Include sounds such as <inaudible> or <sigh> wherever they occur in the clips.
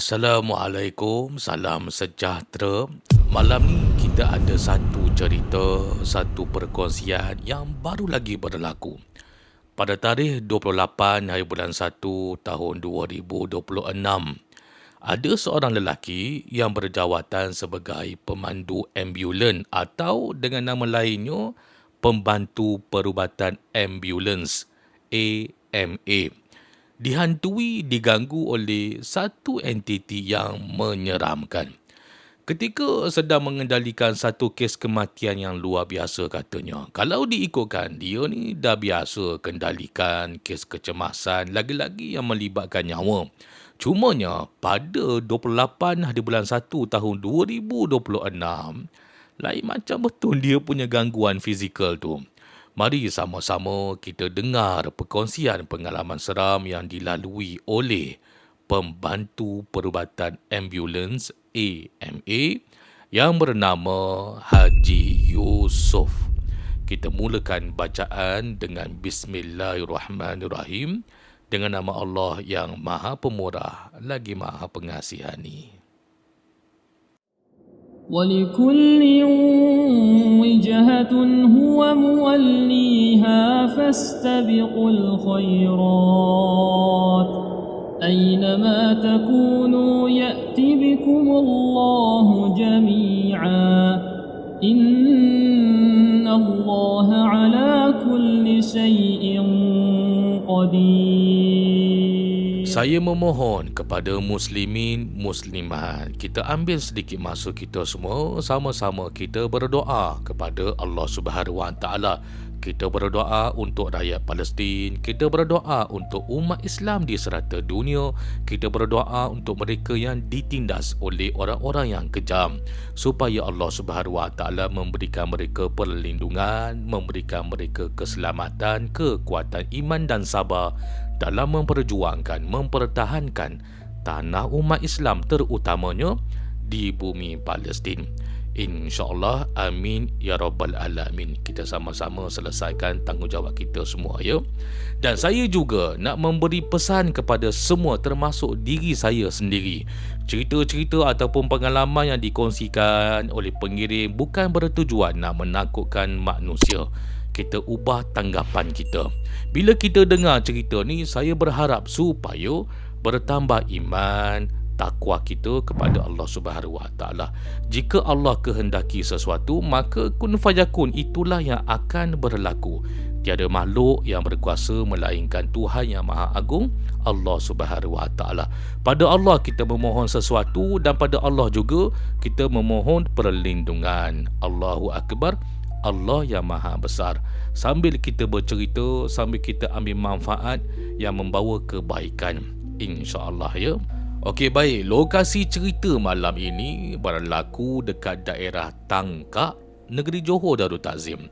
Assalamualaikum, salam sejahtera. Malam ni kita ada satu cerita, satu perkongsian yang baru lagi berlaku. Pada tarikh 28 hari bulan 1 tahun 2026, ada seorang lelaki yang berjawatan sebagai pemandu ambulan atau dengan nama lainnya Pembantu Perubatan Ambulans AMA dihantui diganggu oleh satu entiti yang menyeramkan. Ketika sedang mengendalikan satu kes kematian yang luar biasa katanya. Kalau diikutkan, dia ni dah biasa kendalikan kes kecemasan lagi-lagi yang melibatkan nyawa. Cumanya pada 28 hari bulan 1 tahun 2026, lain macam betul dia punya gangguan fizikal tu. Mari sama-sama kita dengar perkongsian pengalaman seram yang dilalui oleh pembantu perubatan ambulans AMA yang bernama Haji Yusof. Kita mulakan bacaan dengan Bismillahirrahmanirrahim dengan nama Allah yang Maha Pemurah lagi Maha Pengasihani. ولكل وجهة هو موليها فاستبقوا الخيرات. أينما تكونوا يأت بكم الله جميعا. إن الله على كل شيء قدير. Saya memohon kepada muslimin muslimat kita ambil sedikit masa kita semua sama-sama kita berdoa kepada Allah Subhanahu Wa Taala. Kita berdoa untuk rakyat Palestin, kita berdoa untuk umat Islam di serata dunia, kita berdoa untuk mereka yang ditindas oleh orang-orang yang kejam. Supaya Allah Subhanahu Wa Taala memberikan mereka perlindungan, memberikan mereka keselamatan, kekuatan iman dan sabar dalam memperjuangkan, mempertahankan tanah umat Islam terutamanya di bumi Palestin. InsyaAllah, amin ya rabbal alamin. Kita sama-sama selesaikan tanggungjawab kita semua ya. Dan saya juga nak memberi pesan kepada semua termasuk diri saya sendiri. Cerita-cerita ataupun pengalaman yang dikongsikan oleh pengirim bukan bertujuan nak menakutkan manusia kita ubah tanggapan kita. Bila kita dengar cerita ni, saya berharap supaya bertambah iman, takwa kita kepada Allah Subhanahu Wa Taala. Jika Allah kehendaki sesuatu, maka kun fayakun itulah yang akan berlaku. Tiada makhluk yang berkuasa melainkan Tuhan yang Maha Agung, Allah Subhanahu Wa Taala. Pada Allah kita memohon sesuatu dan pada Allah juga kita memohon perlindungan. Allahu Akbar. Allah yang maha besar. Sambil kita bercerita sambil kita ambil manfaat yang membawa kebaikan. insya-Allah ya. Okey baik. Lokasi cerita malam ini berlaku dekat daerah Tangkak negeri Johor Darul Takzim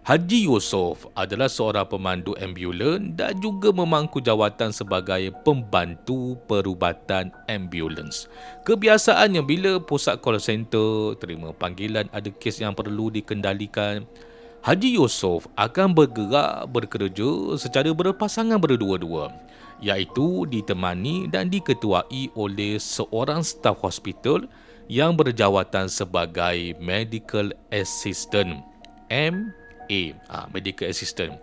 Haji Yusof adalah seorang pemandu ambulan dan juga memangku jawatan sebagai pembantu perubatan ambulans. Kebiasaannya bila pusat call center terima panggilan ada kes yang perlu dikendalikan, Haji Yusof akan bergerak bekerja secara berpasangan berdua-dua iaitu ditemani dan diketuai oleh seorang staf hospital yang berjawatan sebagai medical assistant A ha, Medical Assistant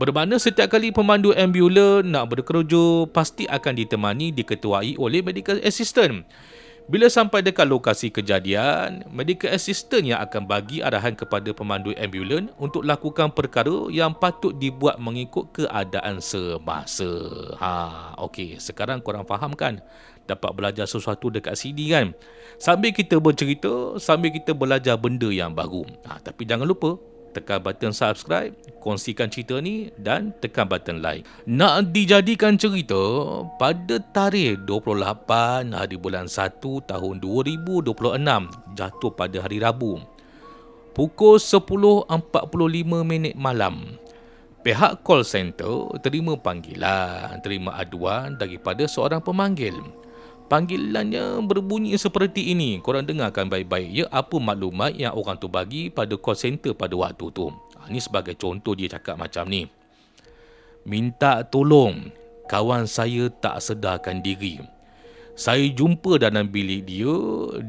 Bermakna setiap kali pemandu ambulan nak bekerja Pasti akan ditemani diketuai oleh Medical Assistant bila sampai dekat lokasi kejadian, medical assistant yang akan bagi arahan kepada pemandu ambulan untuk lakukan perkara yang patut dibuat mengikut keadaan semasa. Ha, okey, sekarang korang faham kan? Dapat belajar sesuatu dekat sini kan? Sambil kita bercerita, sambil kita belajar benda yang baru. Ha, tapi jangan lupa, tekan button subscribe, kongsikan cerita ni dan tekan button like. Nak dijadikan cerita, pada tarikh 28 hari bulan 1 tahun 2026 jatuh pada hari Rabu. Pukul 10.45 minit malam, pihak call center terima panggilan, terima aduan daripada seorang pemanggil panggilannya berbunyi seperti ini. Korang dengarkan baik-baik ya apa maklumat yang orang tu bagi pada call center pada waktu tu. Ha, ini sebagai contoh dia cakap macam ni. Minta tolong kawan saya tak sedarkan diri. Saya jumpa dalam bilik dia,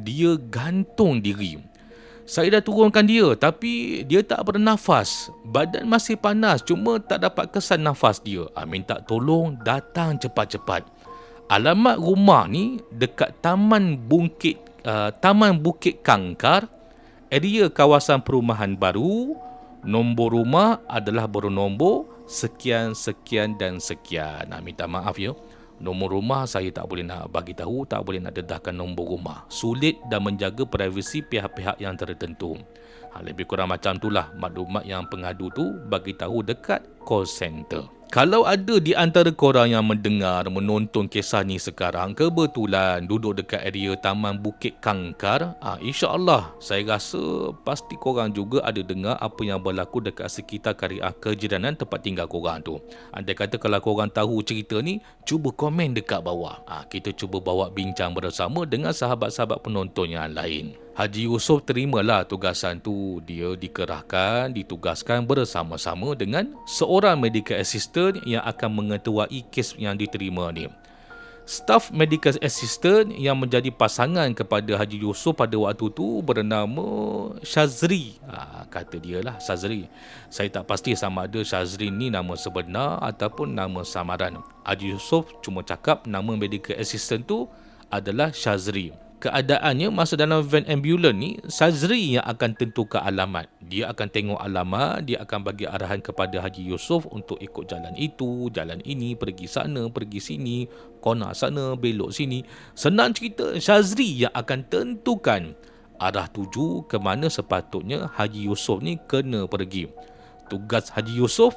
dia gantung diri. Saya dah turunkan dia tapi dia tak bernafas. Badan masih panas cuma tak dapat kesan nafas dia. Ah, minta tolong datang cepat-cepat. Alamat rumah ni dekat Taman Bukit uh, Taman Bukit Kangkar, area kawasan perumahan baru. Nombor rumah adalah bernombor sekian sekian dan sekian. Nah, minta maaf ya. Nombor rumah saya tak boleh nak bagi tahu, tak boleh nak dedahkan nombor rumah. Sulit dan menjaga privasi pihak-pihak yang tertentu. Ha, lebih kurang macam itulah maklumat yang pengadu tu bagi tahu dekat call center. Kalau ada di antara korang yang mendengar, menonton kisah ni sekarang, kebetulan duduk dekat area Taman Bukit Kangkar, ah, insyaAllah saya rasa pasti korang juga ada dengar apa yang berlaku dekat sekitar karya kejiranan tempat tinggal korang tu. Andai kata kalau korang tahu cerita ni, cuba komen dekat bawah. Ah, kita cuba bawa bincang bersama dengan sahabat-sahabat penonton yang lain. Haji Yusof terimalah tugasan tu. Dia dikerahkan, ditugaskan bersama-sama dengan seorang medical assistant yang akan mengetuai kes yang diterima ni. Staff medical assistant yang menjadi pasangan kepada Haji Yusof pada waktu tu bernama Shazri. Ha, kata dia lah Shazri. Saya tak pasti sama ada Shazri ni nama sebenar ataupun nama samaran. Haji Yusof cuma cakap nama medical assistant tu adalah Shazri keadaannya masa dalam van ambulans ni Sazri yang akan tentukan alamat. Dia akan tengok alamat dia akan bagi arahan kepada Haji Yusof untuk ikut jalan itu jalan ini pergi sana pergi sini kona sana belok sini. Senang cerita Sazri yang akan tentukan arah tuju ke mana sepatutnya Haji Yusof ni kena pergi. Tugas Haji Yusof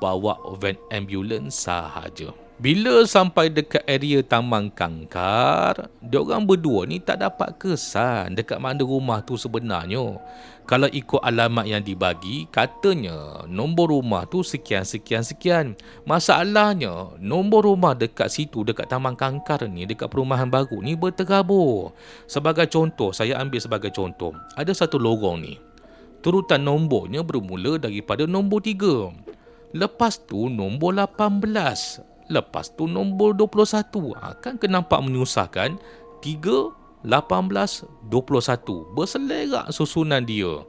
bawa van ambulans sahaja bila sampai dekat area Taman Kangkar, diorang berdua ni tak dapat kesan dekat mana rumah tu sebenarnya. Kalau ikut alamat yang dibagi, katanya nombor rumah tu sekian-sekian-sekian. Masalahnya, nombor rumah dekat situ, dekat Taman Kangkar ni, dekat perumahan baru ni berterabur. Sebagai contoh, saya ambil sebagai contoh. Ada satu lorong ni. Turutan nombornya bermula daripada nombor 3. Lepas tu nombor 18. Lepas tu nombor 21 ha, Kan kenampak menyusahkan? 3, 18, 21 Berselerak susunan dia.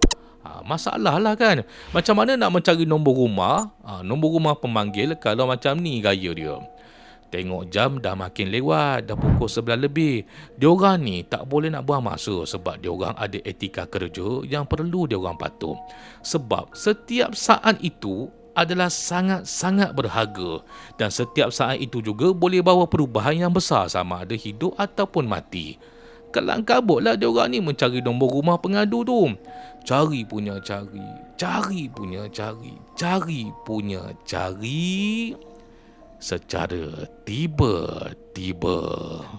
Ha, Masalah lah kan? Macam mana nak mencari nombor rumah? Ha, Nombor rumah pemanggil Kalau macam ni gaya dia. Tengok jam dah makin lewat Dah pukul 11 lebih. Diorang ni tak boleh nak buang masa Sebab diorang ada etika kerja Yang perlu diorang patuh. Sebab setiap saat itu adalah sangat-sangat berharga dan setiap saat itu juga boleh bawa perubahan yang besar sama ada hidup ataupun mati. Kelang kabutlah dia orang ni mencari nombor rumah pengadu tu. Cari punya cari, cari punya cari, cari punya cari secara tiba-tiba.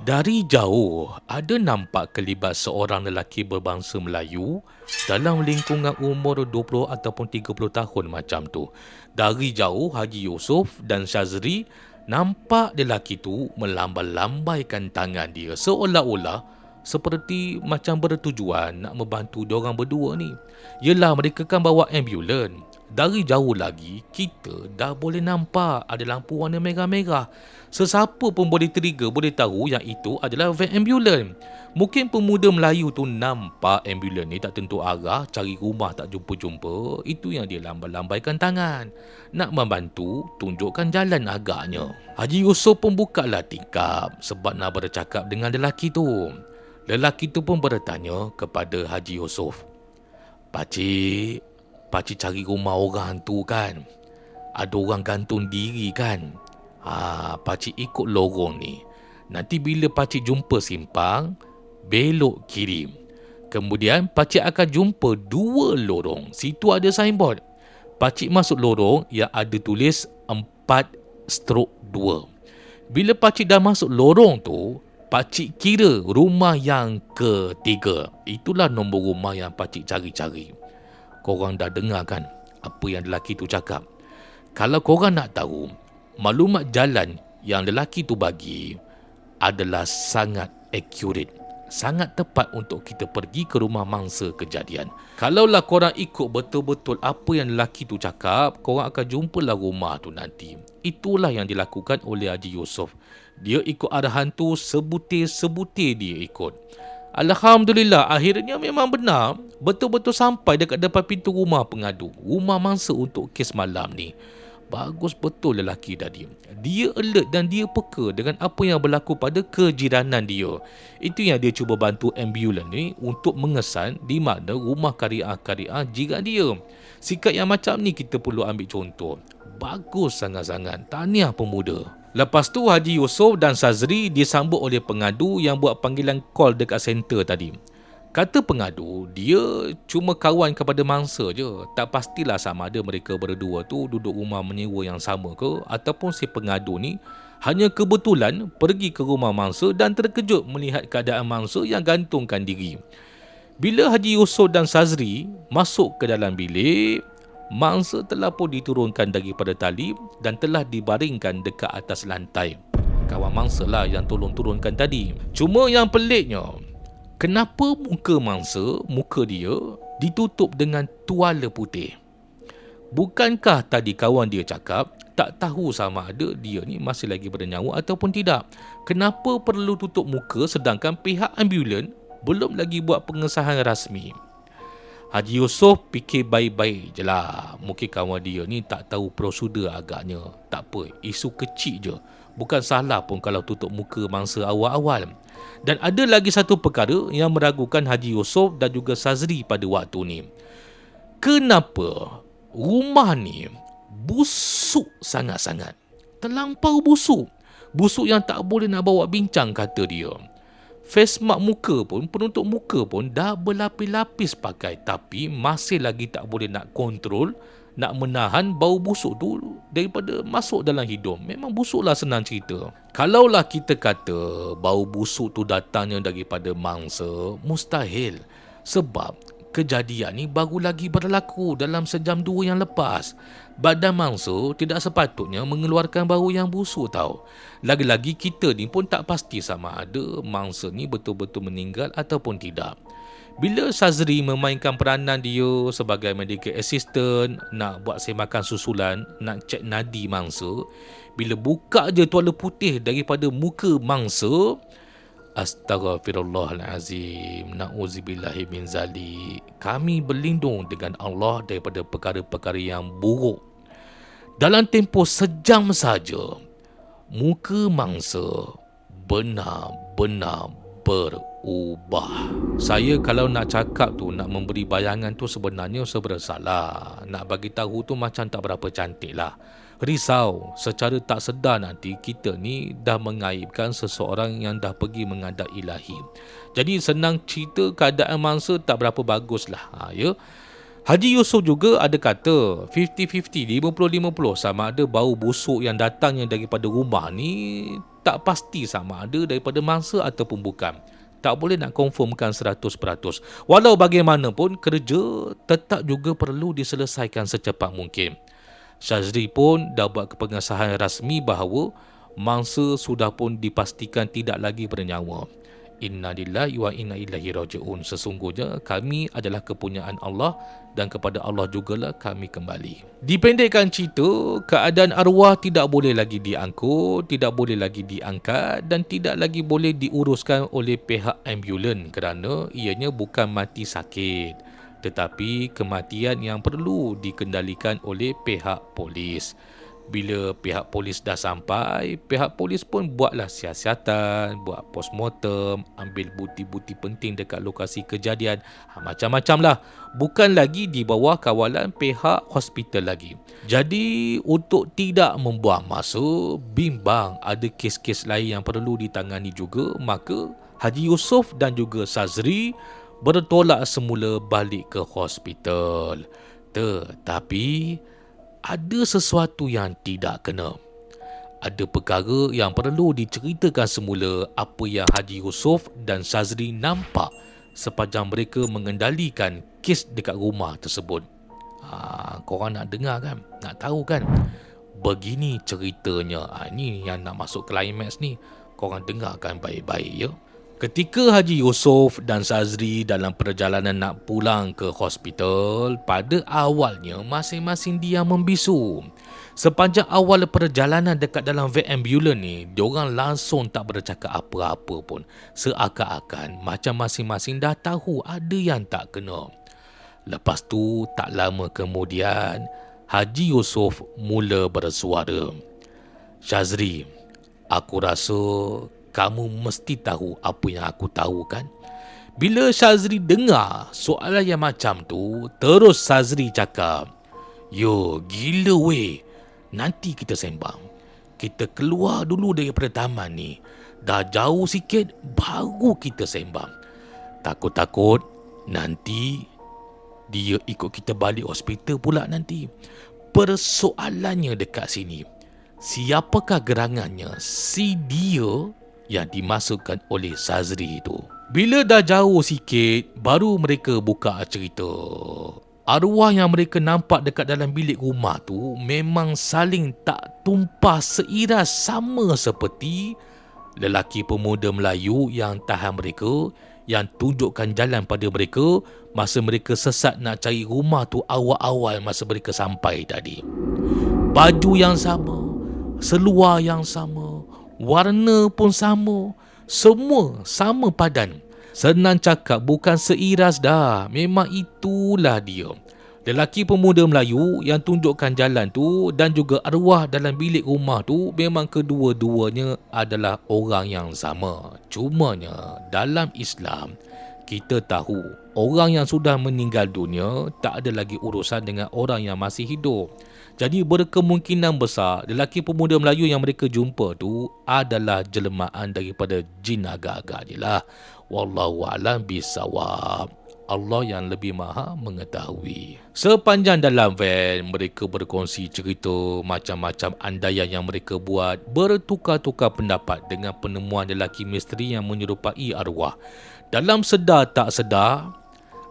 Dari jauh, ada nampak kelibat seorang lelaki berbangsa Melayu dalam lingkungan umur 20 ataupun 30 tahun macam tu. Dari jauh, Haji Yusof dan Syazri nampak lelaki tu melambai-lambaikan tangan dia seolah-olah seperti macam bertujuan nak membantu diorang berdua ni. Yelah mereka kan bawa ambulans. Dari jauh lagi, kita dah boleh nampak ada lampu warna merah-merah. Sesiapa pun boleh trigger, boleh tahu yang itu adalah van ambulans. Mungkin pemuda Melayu tu nampak ambulans ni tak tentu arah, cari rumah tak jumpa-jumpa. Itu yang dia lambai-lambaikan tangan. Nak membantu, tunjukkan jalan agaknya. Haji Yusof pun buka lah tingkap sebab nak bercakap dengan lelaki tu. Lelaki tu pun bertanya kepada Haji Yusof. Pakcik, pakcik cari rumah orang tu kan? Ada orang gantung diri kan? Ha, pakcik ikut lorong ni. Nanti bila pakcik jumpa simpang, belok kiri. Kemudian pakcik akan jumpa dua lorong. Situ ada signboard. Pakcik masuk lorong yang ada tulis 4 strok 2. Bila pakcik dah masuk lorong tu, pakcik kira rumah yang ketiga. Itulah nombor rumah yang pakcik cari-cari korang dah dengar kan apa yang lelaki tu cakap. Kalau korang nak tahu, maklumat jalan yang lelaki tu bagi adalah sangat accurate. Sangat tepat untuk kita pergi ke rumah mangsa kejadian. Kalaulah korang ikut betul-betul apa yang lelaki tu cakap, korang akan jumpalah rumah tu nanti. Itulah yang dilakukan oleh Haji Yusof. Dia ikut arahan tu sebutir-sebutir dia ikut. Alhamdulillah akhirnya memang benar betul-betul sampai dekat depan pintu rumah pengadu. Rumah mangsa untuk kes malam ni. Bagus betul lelaki tadi. Dia alert dan dia peka dengan apa yang berlaku pada kejiranan dia. Itu yang dia cuba bantu ambulans ni untuk mengesan di mana rumah karya-karya jiran dia. Sikap yang macam ni kita perlu ambil contoh. Bagus sangat-sangat. Tahniah pemuda. Lepas tu Haji Yusof dan Sazri disambut oleh pengadu yang buat panggilan call dekat center tadi. Kata pengadu, dia cuma kawan kepada mangsa je. Tak pastilah sama ada mereka berdua tu duduk rumah menyewa yang sama ke ataupun si pengadu ni hanya kebetulan pergi ke rumah mangsa dan terkejut melihat keadaan mangsa yang gantungkan diri. Bila Haji Yusof dan Sazri masuk ke dalam bilik, mangsa telah pun diturunkan daripada tali dan telah dibaringkan dekat atas lantai. Kawan mangsa lah yang tolong turunkan tadi. Cuma yang peliknya, kenapa muka mangsa, muka dia ditutup dengan tuala putih? Bukankah tadi kawan dia cakap tak tahu sama ada dia ni masih lagi bernyawa ataupun tidak? Kenapa perlu tutup muka sedangkan pihak ambulan belum lagi buat pengesahan rasmi? Haji Yusof fikir baik-baik je lah. Mungkin kawan dia ni tak tahu prosedur agaknya. Tak apa, isu kecil je. Bukan salah pun kalau tutup muka mangsa awal-awal. Dan ada lagi satu perkara yang meragukan Haji Yusof dan juga Sazri pada waktu ni. Kenapa rumah ni busuk sangat-sangat? Terlampau busuk. Busuk yang tak boleh nak bawa bincang kata dia face mask muka pun, penutup muka pun dah berlapis-lapis pakai tapi masih lagi tak boleh nak kontrol, nak menahan bau busuk tu daripada masuk dalam hidung. Memang busuklah senang cerita. Kalaulah kita kata bau busuk tu datangnya daripada mangsa, mustahil. Sebab kejadian ni baru lagi berlaku dalam sejam dua yang lepas. Badan mangsa tidak sepatutnya mengeluarkan bau yang busuk tau. Lagi-lagi kita ni pun tak pasti sama ada mangsa ni betul-betul meninggal ataupun tidak. Bila Sazri memainkan peranan dia sebagai medical assistant, nak buat semakan susulan, nak cek nadi mangsa, bila buka je tuala putih daripada muka mangsa, Astaghfirullahalazim. Nauzubillahi min zalik. Kami berlindung dengan Allah daripada perkara-perkara yang buruk. Dalam tempoh sejam saja, muka mangsa benar-benar berubah. Saya kalau nak cakap tu nak memberi bayangan tu sebenarnya sebersalah. Nak bagi tahu tu macam tak berapa cantik lah risau secara tak sedar nanti kita ni dah mengaibkan seseorang yang dah pergi mengadap ilahi. Jadi senang cerita keadaan mangsa tak berapa bagus lah. Ha, ya? Haji Yusof juga ada kata 50-50, 50-50 sama ada bau busuk yang datangnya daripada rumah ni tak pasti sama ada daripada mangsa ataupun bukan. Tak boleh nak confirmkan 100%. Walau bagaimanapun kerja tetap juga perlu diselesaikan secepat mungkin. Syazri pun dah buat kepengesahan rasmi bahawa mangsa sudah pun dipastikan tidak lagi bernyawa. Inna lillahi wa inna ilaihi raji'un. Sesungguhnya kami adalah kepunyaan Allah dan kepada Allah jugalah kami kembali. Dipendekkan cerita, keadaan arwah tidak boleh lagi diangkut, tidak boleh lagi diangkat dan tidak lagi boleh diuruskan oleh pihak ambulan kerana ianya bukan mati sakit tetapi kematian yang perlu dikendalikan oleh pihak polis. Bila pihak polis dah sampai, pihak polis pun buatlah siasatan, buat postmortem, ambil bukti-bukti penting dekat lokasi kejadian. Ha, macam-macam lah. Bukan lagi di bawah kawalan pihak hospital lagi. Jadi, untuk tidak membuang masa, bimbang ada kes-kes lain yang perlu ditangani juga, maka Haji Yusof dan juga Sazri bertolak semula balik ke hospital. Tetapi ada sesuatu yang tidak kena. Ada perkara yang perlu diceritakan semula apa yang Haji Yusof dan Sazri nampak sepanjang mereka mengendalikan kes dekat rumah tersebut. Ha, korang nak dengar kan? Nak tahu kan? Begini ceritanya. Ha, ini yang nak masuk climax ni. Korang dengarkan baik-baik ya. Ketika Haji Yusof dan Sazri dalam perjalanan nak pulang ke hospital, pada awalnya masing-masing dia membisu. Sepanjang awal perjalanan dekat dalam van ambulans ni, diorang langsung tak bercakap apa-apa pun. Seakan-akan macam masing-masing dah tahu ada yang tak kena. Lepas tu, tak lama kemudian, Haji Yusof mula bersuara. Syazri, aku rasa kamu mesti tahu apa yang aku tahu kan? Bila Syazri dengar soalan yang macam tu, terus Syazri cakap, Yo, gila weh. Nanti kita sembang. Kita keluar dulu daripada taman ni. Dah jauh sikit, baru kita sembang. Takut-takut nanti dia ikut kita balik hospital pula nanti. Persoalannya dekat sini. Siapakah gerangannya si dia yang dimasukkan oleh Sazri itu? Bila dah jauh sikit, baru mereka buka cerita. Arwah yang mereka nampak dekat dalam bilik rumah tu memang saling tak tumpah seiras sama seperti lelaki pemuda Melayu yang tahan mereka yang tunjukkan jalan pada mereka masa mereka sesat nak cari rumah tu awal-awal masa mereka sampai tadi. Baju yang sama, seluar yang sama, warna pun sama, semua sama padan. Senang cakap bukan seiras dah. Memang itulah dia. Lelaki pemuda Melayu yang tunjukkan jalan tu dan juga arwah dalam bilik rumah tu memang kedua-duanya adalah orang yang sama. Cumanya dalam Islam kita tahu orang yang sudah meninggal dunia tak ada lagi urusan dengan orang yang masih hidup. Jadi berkemungkinan besar lelaki pemuda Melayu yang mereka jumpa tu adalah jelmaan daripada jin agak-agak je lah. Wallahu alam bisawab. Allah yang lebih maha mengetahui. Sepanjang dalam van, mereka berkongsi cerita macam-macam andaian yang mereka buat, bertukar-tukar pendapat dengan penemuan lelaki misteri yang menyerupai arwah. Dalam sedar tak sedar,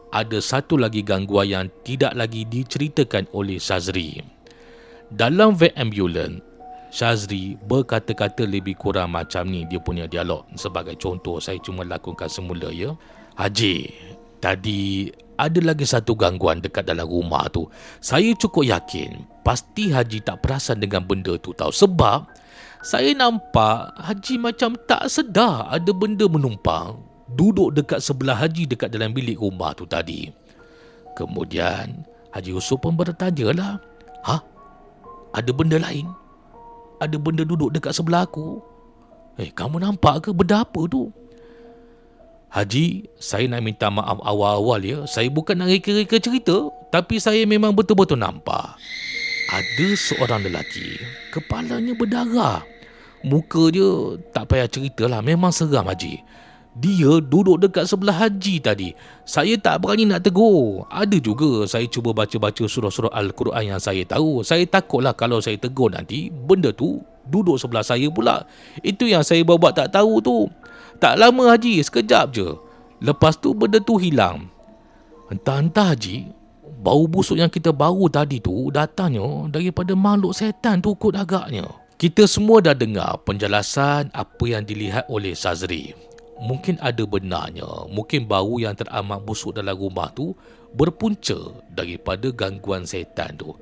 ada satu lagi gangguan yang tidak lagi diceritakan oleh Sazri. Dalam van ambulans, Shazri berkata-kata lebih kurang macam ni dia punya dialog. Sebagai contoh, saya cuma lakukan semula ya. Haji, tadi ada lagi satu gangguan dekat dalam rumah tu. Saya cukup yakin pasti Haji tak perasan dengan benda tu tahu. Sebab saya nampak Haji macam tak sedar ada benda menumpang duduk dekat sebelah Haji dekat dalam bilik rumah tu tadi. Kemudian Haji Yusuf pun bertanya lah. Ada benda lain? ada benda duduk dekat sebelah aku. Eh, kamu nampak ke benda apa tu? Haji, saya nak minta maaf awal-awal ya. Saya bukan nak reka-reka cerita, tapi saya memang betul-betul nampak. Ada seorang lelaki, kepalanya berdarah. Muka dia tak payah ceritalah, memang seram Haji. Dia duduk dekat sebelah Haji tadi. Saya tak berani nak tegur. Ada juga saya cuba baca-baca surah-surah Al-Quran yang saya tahu. Saya takutlah kalau saya tegur nanti, benda tu duduk sebelah saya pula. Itu yang saya buat tak tahu tu. Tak lama Haji, sekejap je. Lepas tu benda tu hilang. Entah-entah Haji, bau busuk yang kita bau tadi tu datangnya daripada makhluk setan tu kot agaknya. Kita semua dah dengar penjelasan apa yang dilihat oleh Sazri mungkin ada benarnya. Mungkin bau yang teramat busuk dalam rumah tu berpunca daripada gangguan setan tu.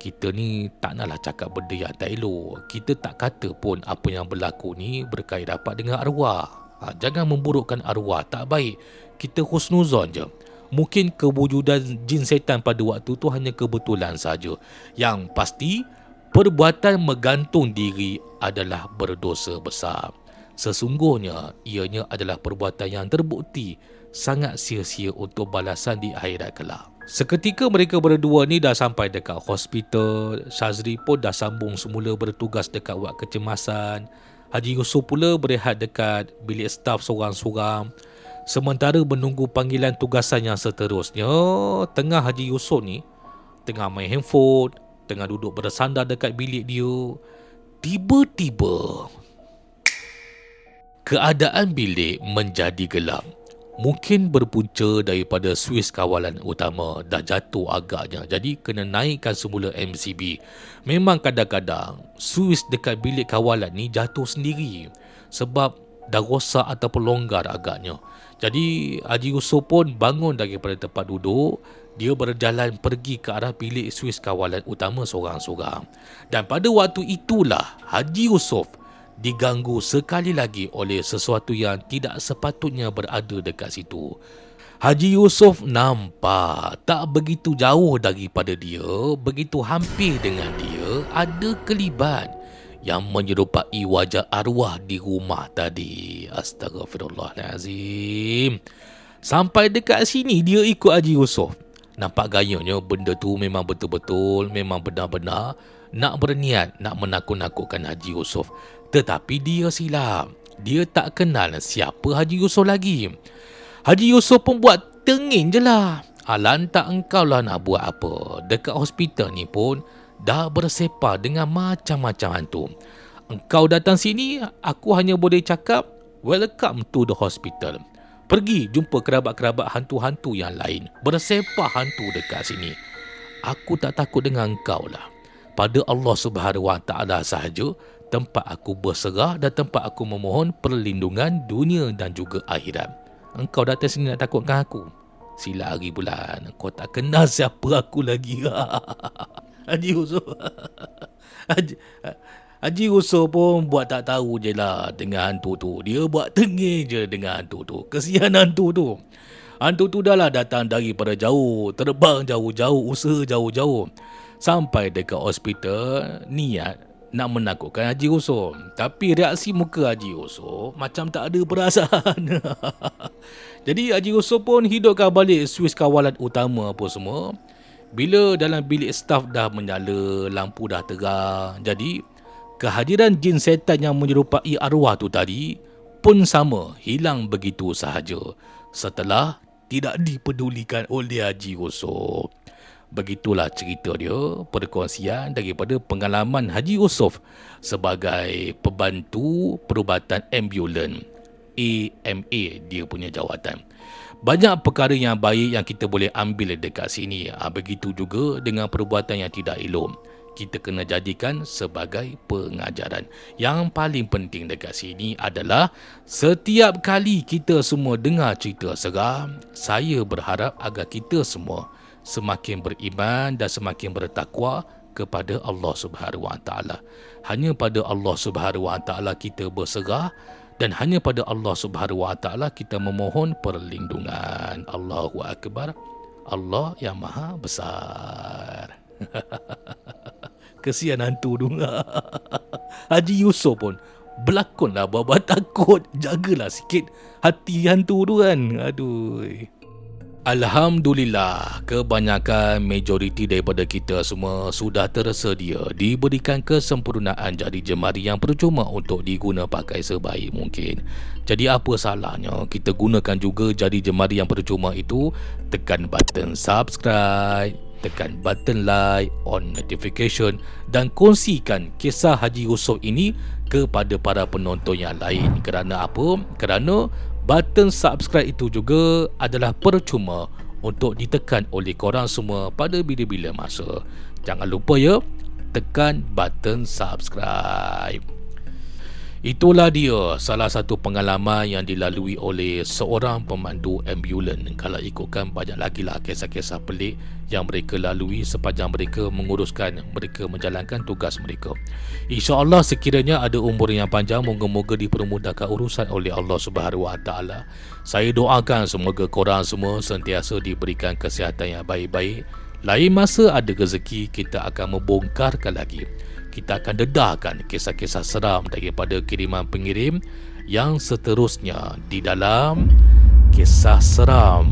Kita ni tak naklah cakap benda yang tak elok. Kita tak kata pun apa yang berlaku ni berkait dapat dengan arwah. Ha, jangan memburukkan arwah. Tak baik. Kita husnuzon je. Mungkin kewujudan jin setan pada waktu tu hanya kebetulan saja. Yang pasti perbuatan menggantung diri adalah berdosa besar Sesungguhnya ianya adalah perbuatan yang terbukti sangat sia-sia untuk balasan di akhirat kelak. Seketika mereka berdua ni dah sampai dekat hospital, Shazri pun dah sambung semula bertugas dekat wad kecemasan. Haji Yusuf pula berehat dekat bilik staf seorang-seorang. Sementara menunggu panggilan tugasan yang seterusnya, tengah Haji Yusuf ni tengah main handphone, tengah duduk bersandar dekat bilik dia, tiba-tiba Keadaan bilik menjadi gelap. Mungkin berpunca daripada Swiss kawalan utama dah jatuh agaknya. Jadi kena naikkan semula MCB. Memang kadang-kadang Swiss dekat bilik kawalan ni jatuh sendiri. Sebab dah rosak ataupun longgar agaknya. Jadi Haji Yusof pun bangun daripada tempat duduk, dia berjalan pergi ke arah bilik Swiss kawalan utama seorang-seorang. Dan pada waktu itulah Haji Yusof diganggu sekali lagi oleh sesuatu yang tidak sepatutnya berada dekat situ. Haji Yusof nampak tak begitu jauh daripada dia, begitu hampir dengan dia, ada kelibat yang menyerupai wajah arwah di rumah tadi. Astagfirullahalazim. Sampai dekat sini dia ikut Haji Yusof. Nampak gayanya benda tu memang betul-betul, memang benar-benar nak berniat nak menakut-nakutkan Haji Yusof. Tetapi dia silap. Dia tak kenal siapa Haji Yusof lagi. Haji Yusof pun buat tengin je lah. Alan tak engkau lah nak buat apa. Dekat hospital ni pun dah bersepa dengan macam-macam hantu. Engkau datang sini, aku hanya boleh cakap welcome to the hospital. Pergi jumpa kerabat-kerabat hantu-hantu yang lain. Bersepa hantu dekat sini. Aku tak takut dengan engkau lah. Pada Allah Subhanahu Wa Taala sahaja tempat aku berserah dan tempat aku memohon perlindungan dunia dan juga akhirat. Engkau datang sini nak takutkan aku. Sila hari bulan. Kau tak kenal siapa aku lagi. <laughs> Haji Yusof. <laughs> Haji, Haji Yusof pun buat tak tahu je lah dengan hantu tu. Dia buat tengih je dengan hantu tu. Kesian hantu tu. Hantu tu dah lah datang daripada jauh. Terbang jauh-jauh. Usaha jauh-jauh. Sampai dekat hospital. Niat nak menakutkan Haji Yusof. Tapi reaksi muka Haji Yusof macam tak ada perasaan. <laughs> Jadi Haji Yusof pun hidupkan balik Swiss kawalan utama apa semua. Bila dalam bilik staf dah menyala, lampu dah terang. Jadi kehadiran jin setan yang menyerupai arwah tu tadi pun sama hilang begitu sahaja setelah tidak dipedulikan oleh Haji Yusof. Begitulah cerita dia, perkongsian daripada pengalaman Haji Yusof sebagai pembantu perubatan ambulan. AMA dia punya jawatan. Banyak perkara yang baik yang kita boleh ambil dekat sini. Ha, begitu juga dengan perbuatan yang tidak elok. Kita kena jadikan sebagai pengajaran. Yang paling penting dekat sini adalah setiap kali kita semua dengar cerita seram, saya berharap agar kita semua semakin beriman dan semakin bertakwa kepada Allah Subhanahu Wa Taala. Hanya pada Allah Subhanahu Wa Taala kita berserah dan hanya pada Allah Subhanahu Wa Taala kita memohon perlindungan. Allahu Akbar. Allah yang Maha Besar. <laughs> Kesian hantu tu. <laughs> Haji Yusof pun berlakonlah buat-buat takut. Jagalah sikit hati hantu tu kan. Aduh. Alhamdulillah, kebanyakan majoriti daripada kita semua sudah tersedia diberikan kesempurnaan jadi jemari yang percuma untuk diguna pakai sebaik mungkin. Jadi apa salahnya kita gunakan juga jadi jemari yang percuma itu tekan button subscribe, tekan button like, on notification dan kongsikan kisah Haji Yusof ini kepada para penonton yang lain. Kerana apa? Kerana button subscribe itu juga adalah percuma untuk ditekan oleh korang semua pada bila-bila masa. Jangan lupa ya, tekan button subscribe. Itulah dia salah satu pengalaman yang dilalui oleh seorang pemandu ambulan. Kalau ikutkan banyak lagi lah kisah-kisah pelik yang mereka lalui sepanjang mereka menguruskan, mereka menjalankan tugas mereka. InsyaAllah sekiranya ada umur yang panjang, moga-moga dipermudahkan urusan oleh Allah Subhanahu Wa Taala. Saya doakan semoga korang semua sentiasa diberikan kesihatan yang baik-baik. Lain masa ada rezeki, kita akan membongkarkan lagi kita akan dedahkan kisah-kisah seram daripada kiriman pengirim yang seterusnya di dalam kisah seram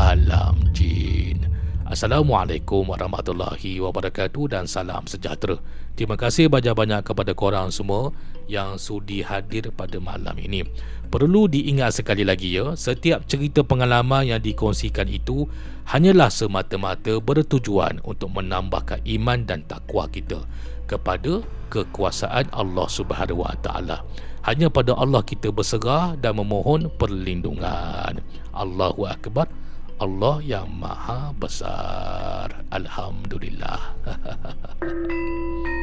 alam jin. Assalamualaikum warahmatullahi wabarakatuh dan salam sejahtera. Terima kasih banyak-banyak kepada korang semua yang sudi hadir pada malam ini. Perlu diingat sekali lagi ya, setiap cerita pengalaman yang dikongsikan itu hanyalah semata-mata bertujuan untuk menambahkan iman dan takwa kita kepada kekuasaan Allah Subhanahu Wa Taala. Hanya pada Allah kita berserah dan memohon perlindungan. Allahu Akbar. Allah yang maha besar. Alhamdulillah. <laughs>